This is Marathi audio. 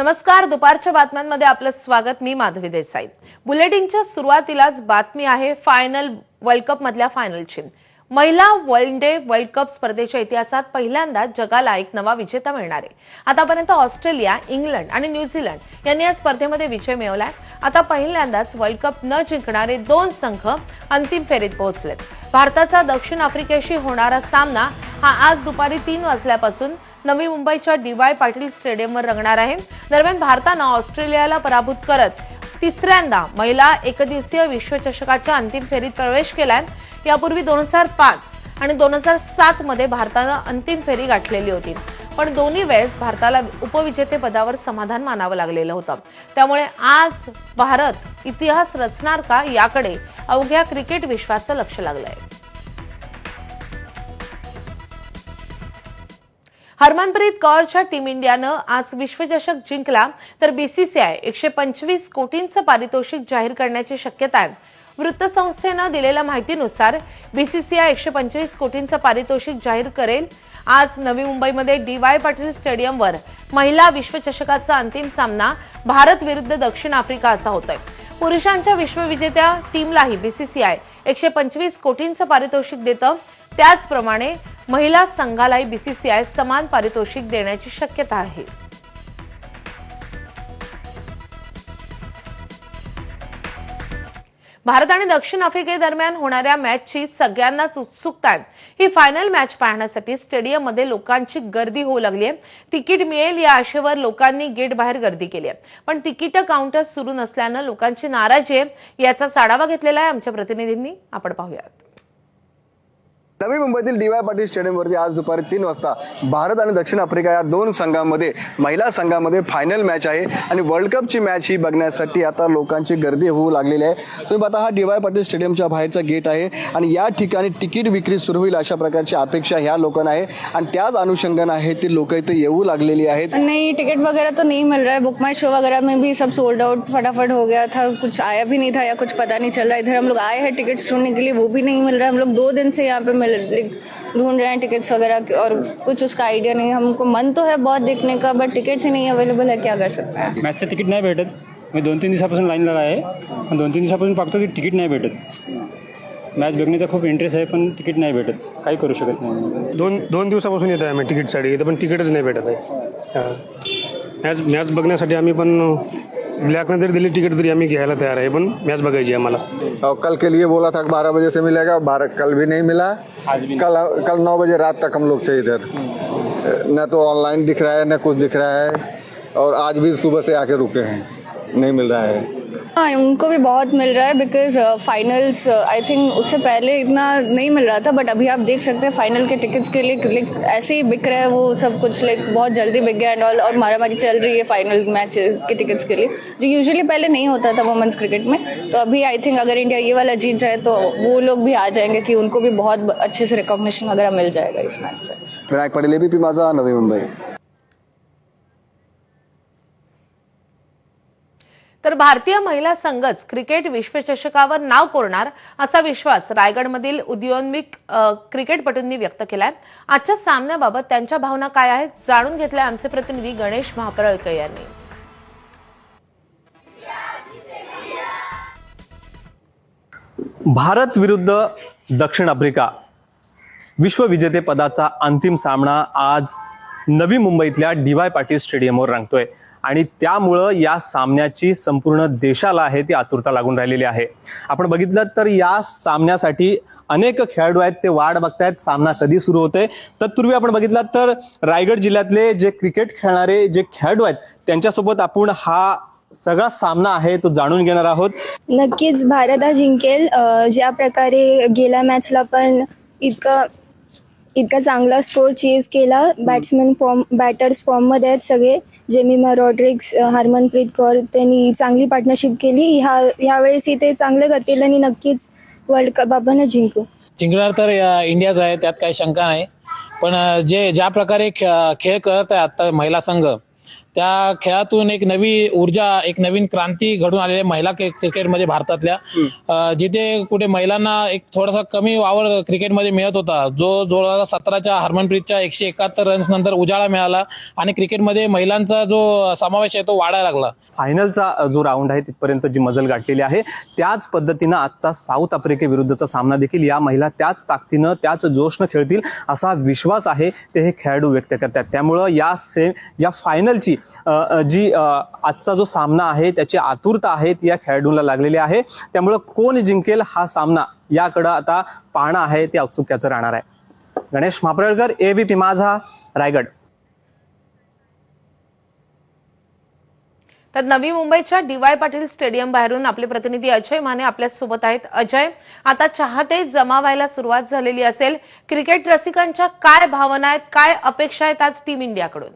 नमस्कार दुपारच्या बातम्यांमध्ये आपलं स्वागत. मी माधवी देसाई. बुलेटिनच्या सुरुवातीलाच बातमी आहे फायनल वर्ल्ड कप मधल्या फायनलची महिला वर्ल्ड डे वर्ल्ड कप स्पर्धेच्या इतिहासात पहिल्यांदा जगाला एक नवा विजेता मिळणार आहे. आतापर्यंत ऑस्ट्रेलिया इंग्लंड आणि न्यूझीलंड यांनी या स्पर्धेमध्ये विजय मिळवलाय. आता पहिल्यांदाच वर्ल्ड कप न जिंकणारे दोन संघ अंतिम फेरीत पोहोचलेत. भारताचा दक्षिण आफ्रिकेशी होणारा सामना हा आज दुपारी तीन वाजल्यापासून नवी मुंबईच्या डी वाय पाटील स्टेडियमवर रंगणार आहे. दरम्यान भारतानं ऑस्ट्रेलियाला पराभूत करत तिसऱ्यांदा महिला एकदिवसीय विश्वचषकाच्या अंतिम फेरीत प्रवेश केलाय. यापूर्वी दोन हजार पाच आणि दोन हजार सात मध्ये भारतानं अंतिम फेरी गाठलेली होती. पण दोन्ही वेळेस भारताला उपविजेतेपदावर समाधान मानावं लागलेलं होतं. त्यामुळे आज भारत इतिहास रचणार का याकडे अवघ्या क्रिकेट विश्वाचं लक्ष लागलंय. हरमनप्रीत कौरच्या टीम इंडियानं आज विश्वचषक जिंकला तर बीसीसीआय एकशे पंचवीस कोटींचं पारितोषिक जाहीर करण्याची शक्यता आहे. वृत्तसंस्थेनं दिलेल्या माहितीनुसार बीसीसीआय एकशे पंचवीस कोटींचं पारितोषिक जाहीर करेल. आज नवी मुंबईमध्ये डी वाय पाटील स्टेडियमवर महिला विश्वचषकाचा अंतिम सामना भारत विरुद्ध दक्षिण आफ्रिका असा होतोय. पुरुषांच्या विश्वविजेत्या टीमलाही बीसीसीआय एकशे पंचवीस कोटींचं पारितोषिक देतं. त्याचप्रमाणे महिला संघालाही बीसीसीआय समान पारितोषिक देण्याची शक्यता आहे. भारत आणि दक्षिण आफ्रिकेदरम्यान होणाऱ्या मॅचची सगळ्यांनाच उत्सुकता आहे. ही फायनल मॅच पाहण्यासाठी स्टेडियममध्ये लोकांची गर्दी होऊ लागली आहे. तिकीट मिळेल या आशेवर लोकांनी गेट बाहेर गर्दी केली आहे. पण तिकीट काउंटर सुरू नसल्यानं लोकांची नाराजी आहे. याचा साढावा घेतलेला आहे आमच्या प्रतिनिधींनी. आपण पाहूयात. नवी मुंबईतील डी वाय पाटील स्टेडियमवरती आज दुपारी तीन वाजता भारत आणि दक्षिण आफ्रिका या दोन संघांमध्ये महिला संघामध्ये फायनल मॅच आहे. आणि वर्ल्ड कपची मॅच ही बघण्यासाठी आता लोकांची गर्दी होऊ लागलेली आहे. तुम्ही पाहता हा डी वाय पाटील स्टेडियमच्या बाहेरचा गेट आहे. आणि या ठिकाणी तिकीट विक्री सुरू होईल अशा प्रकारची अपेक्षा ह्या लोकांना आहे. आणि त्याच अनुषंगानं आहे ती लोक इथे येऊ लागलेली आहेत. नहीं टिकट वगैरह तो नहीं मिल रहा है बुक माई शो वगैरह में भी सब सोल्ड आउट फटाफट हो गया था. कुछ आया भी नहीं था या कुछ पता नहीं चल रहा. इधर हम लोग आए हैं टिकट ढूंढने के लिए वो भी नहीं मिल रहा. है हम लोग दो दिन से यहाँ पे मिल ढूंढ रहे हैं टिकट्स वगैरह और कुछ उसका आइडिया नहीं है। हमको मन तो है बहुत देखने का बट टिकट्स ही नहीं अवेलेबल है क्या कर सकते हैं? मॅचचं तिकीट नाही भेटत। मी दोन तीन दिवसापासून लाईनला आहे। पण दोन तीन दिवसापासून बघतो की तिकीट नाही भेटत. मॅच बघण्याचा खूप इंटरेस्ट आहे पण तिकीट नाही भेटत. काही करू शकत नाही. दोन दोन दिवसापासून येत आहे आम्ही तिकीटसाठी इथं पण तिकीटच नाही भेटत आहे. हा. मॅच मॅच बघण्यासाठी आम्ही पण ब्लॅकनं जरी दिली तिकीट तरी आम्ही घ्यायला तयार आहे पण मॅच बघायची आहे आम्हाला. कल के लिए बोला था बारह बजे से मिलेगा बारह कल भी नहीं मिला। आज भी कल कल नौ बजे रात तक हम लोग थे इधर। न तो ऑनलाइन दिख रहा है न कुछ दिख रहा है और आज भी सुबह से आके रुके हैं। नहीं मिल रहा है। हाँ उनको भी बहुत मिल रहा है बिकॉज़ फाइनल्स आई थिंक उससे पहले इतना नहीं मिल रहा था बट अभी आप देख सकते हैं फाइनल के टिकट्स के लिए लाइक ऐसे ही बिक रहा है वो सब कुछ लाइक बहुत जल्दी बिक गया एंड ऑल और मारामारी चल रही है फाइनल मैच के टिकट्स के लिए, जो यूजुअली पहले नहीं होता था वुमेंस क्रिकेट में तो अभी आई थिंक अगर इंडिया ये वाला जीत जाए तो वो लोग भी आ जाएँगे कि उनको भी बहुत अच्छे से रिकॉग्निशन वगैरह मिल जाएगा इस मैच से। विनायक पाटील एबीपी माझा, नवी मुंबई। तर भारतीय महिला संघच क्रिकेट विश्वचषकावर नाव कोरणार असा विश्वास रायगडमधील उदयोन्मुख क्रिकेटपटूंनी व्यक्त केलाय. आजच्या सामन्याबाबत त्यांच्या भावना काय आहेत जाणून घेतल्या आमचे प्रतिनिधी गणेश महापरळकर यांनी. भारत विरुद्ध दक्षिण आफ्रिका विश्वविजेतेपदाचा अंतिम सामना आज नवी मुंबईतल्या डीवाय पाटील स्टेडियमवर रंगतोय. आणि त्यामुळं या सामन्याची संपूर्ण देशाला आहे ती आतुरता लागून राहिलेली आहे. आपण बघितलं तर या सामन्यासाठी अनेक खेळाडू आहेत ते वाट बघतायत सामना कधी सुरू होतोय. तत्पूर्वी आपण बघितलं तर रायगड जिल्ह्यातले जे क्रिकेट खेळणारे जे खेळाडू आहेत त्यांच्यासोबत आपण हा सगळा सामना आहे तो जाणून घेणार आहोत. नक्कीच भारत हा जिंकेल. ज्या प्रकारे गेल्या मॅचला पण इतकं इतका चांगला स्कोर चेज केला. बॅट्समॅन फॉर्म बॅटर्स फॉर्ममध्ये आहेत सगळे. जेमिमा रॉड्रिक्स हरमनप्रीत कौर त्यांनी चांगली पार्टनरशिप केली. ह्या ह्यावेळेस ते चांगलं करतील आणि नक्कीच वर्ल्ड कप आपण जिंकू. जिंकणार तर इंडियाच आहे. त्यात काही शंका नाही. पण जे ज्या प्रकारे खेळ करत आहे आता महिला संघ त्या खेळातून एक नवी ऊर्जा एक नवीन क्रांती घडून आलेली आहे महिला क्रि- क्रिकेटमध्ये भारतातल्या. जिथे कुठे महिलांना एक थोडासा कमी वावर क्रिकेटमध्ये मिळत होता. जो दोन हजार सतराच्या हरमनप्रीतच्या एकशे एकाहत्तर रन्स नंतर उजाळा मिळाला आणि क्रिकेटमध्ये महिलांचा जो समावेश आहे तो वाढायला लागला. फायनलचा जो राऊंड आहे तिथपर्यंत जी मजल गाठलेली आहे त्याच पद्धतीनं आजचा साऊथ आफ्रिकेविरुद्धचा सामना देखील या महिला त्याच ताकदीनं त्याच जोशनं खेळतील असा विश्वास आहे ते हे खेळाडू व्यक्त करतात. त्यामुळं या से या फायनलची जी आजचा जो सामना आहे त्याची आतुरता आहे ती या खेळाडूला लागलेली आहे. त्यामुळं कोण जिंकेल हा सामना याकडं आता पाहणं आहे ते औत्सुक्याचं राहणार आहे. गणेश मापरळकर एबीपी माझा रायगड. तर नवी मुंबईच्या डीवाय पाटील स्टेडियम बाहेरून आपले प्रतिनिधी अजय माने आपल्यासोबत आहेत. अजय आता चाहते जमावायला सुरुवात झालेली असेल. क्रिकेट रसिकांच्या काय भावना आहेत काय अपेक्षा आहेत आज टीम इंडियाकडून?